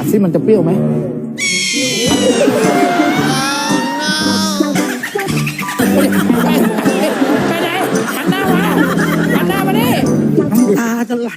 กัดซิมันจะเปรี้ยวไหมไปไหนหันหน้ามาหันหน้ามาดิตาจะไหล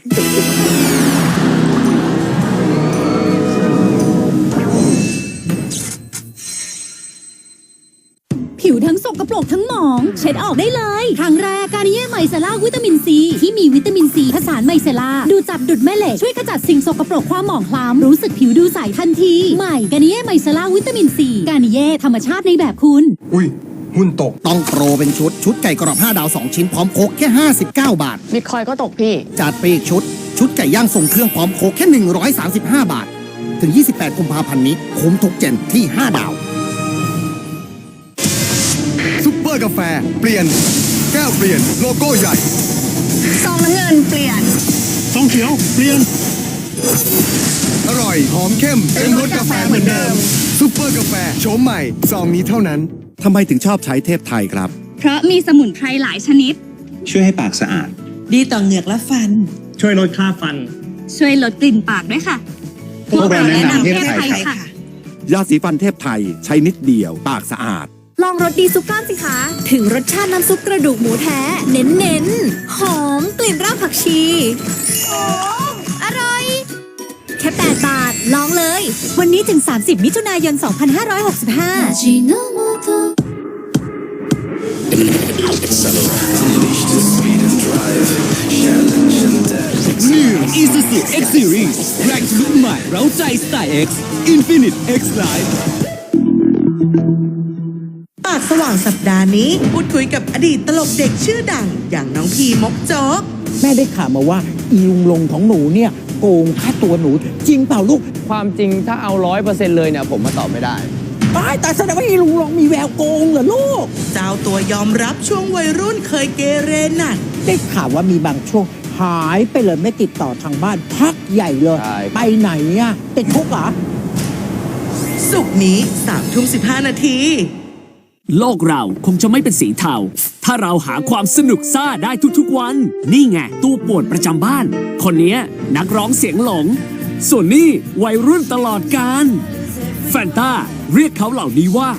ผิวทั้งสกปรกทั้งหมอง เช็ดออกได้เลยครั้งแรกการนิเย่ไมเซล่าวิตามินซีที่มีวิตามินซีผสานไมเซล่าดูจับดุดแม่เหล็กช่วยขจัดสิ่งสกปรกความหมองคล้ำรู้สึกผิวดูใสทันทีใหม่การนิเย่ไมเซล่าวิตามินซีการนิเย่ธรรมชาติในแบบคุณ อุ้ยหุ้นตกต้องโปรเป็นชุด ชุดไก่กรอบ 5 ดาว 2 ชิ้นพร้อมโคกแค่ 59 บาท บิตคอยก็ตกพี่ จัดไปอีกชุด ชุดไก่ย่างส่งเครื่องพร้อมโคกแค่ 135 บาท ถึง 28 กุมภาพันธ์นี้คุ้มทุกเจนที่ 5 ดาวซุปเป อร์กาแฟ เปลี่ยน แก้วเปลี่ยน โลโก้ใหญ่ซองน้ำเงินเปลี่ยนซองเขียวเปลี่ยน อร่อย หอมเข้มเต็มรสกาแฟเหมือนเดิมซุปเปอร์กาแฟโฉมใหม่ซองนี้เท่านั้น ทำไมถึงชอบใช้เทพไทยครับ เพราะมีสมุนไพรหลายชนิด ช่วยให้ปากสะอาด ดีต่อเหงือกและฟัน ช่วยลดค่าฟัน ช่วยลดกลิ่นปากด้วยค่ะ พวกเราแนะนำเทพไทยค่ะ ยาสีฟันเทพไทยใช้นิดเดียว ปากสะอาด ลองรสดีซุปก้อนสิคะ ถึงรสชาติน้ำซุปกระดูกหมูแท้ เน้นเน้นๆหอมกลิ่นรากผักชี โอ้ อร่อย แค่ 8 บาท ลองเลย วันนี้ถึง 30 มิถุนายน 2565 New Isuzu X Series แรงทะลุใหม่ เร้าใจสไตล์ X Infinite X Life ปากสว่างสัปดาห์นี้ พูดคุยกับอดีตตลกเด็กชื่อดัง อย่างน้องพีมกโจ๊กแม่ได้ข่าวมาว่าอีลุงลงของหนูเนี่ยโกงค่าตัวหนู จริงเปล่าลูกความจริงถ้าเอาร้อยเปอร์เซ็นต์เลยเนี่ยผมมาตอบไม่ได้ตายแต่แสดงว่าอีลุงลงมีแววโกงเหรอลูก เจ้าตัวยอมรับช่วงวัยรุ่นเคยเกเรหนักได้ข่าวว่ามีบางช่วงหายไปเลยไม่ติดต่อทางบ้านพักใหญ่เลย ใช่ครับไปไหนอะติดคุกเหรอ สุกร์นี้สามทุ่มสิบห้านาที โลกเราคงจะไม่เป็นสีเทา ถ้าเราหาความสนุกซ่าได้ทุกๆวัน นี่ไงตู้ปวดประจำบ้าน คนนี้นักร้องเสียงหลง ส่วนนี่วัยรุ่นตลอดการแฟนตาเรียกเขาเหล่านี้ว่า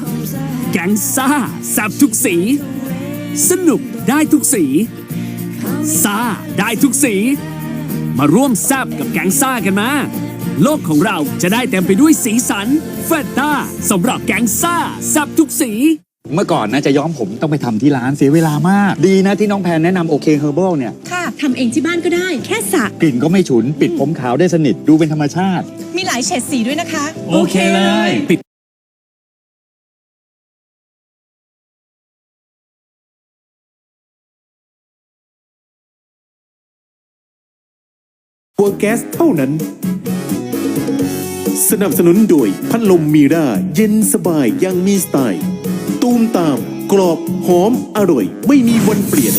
แก๊งซ่าแซบทุกสี สนุกได้ทุกสีซ่าได้ทุกสี มาร่วมแซบกับแก๊งซ่ากันมาโลกของเราจะได้เต็มไปด้วยสีสันแฟนตาสำหรับแก๊งซ่าแซบทุกสี เมื่อก่อนนะจะย้อมผมต้องไปทำที่ร้านเสียเวลามาก ดีนะที่น้องแพนแนะนำโอเคเฮอร์บลเนี่ย ค่ะทำเองที่บ้านก็ได้ แค่สระกลิ่นก็ไม่ฉุน ปิดผมขาวได้สนิท ดูเป็นธรรมชาติ มีหลายเฉดสีด้วยนะคะโอเคเลยปิดตัวแก๊สเท่านั้น สนับสนุนโดยพัดลมมีราเย็นสบายอยังมีสไตล์ ตูมตาม กรอบหอมอร่อย ไม่มีวันเปลี่ยน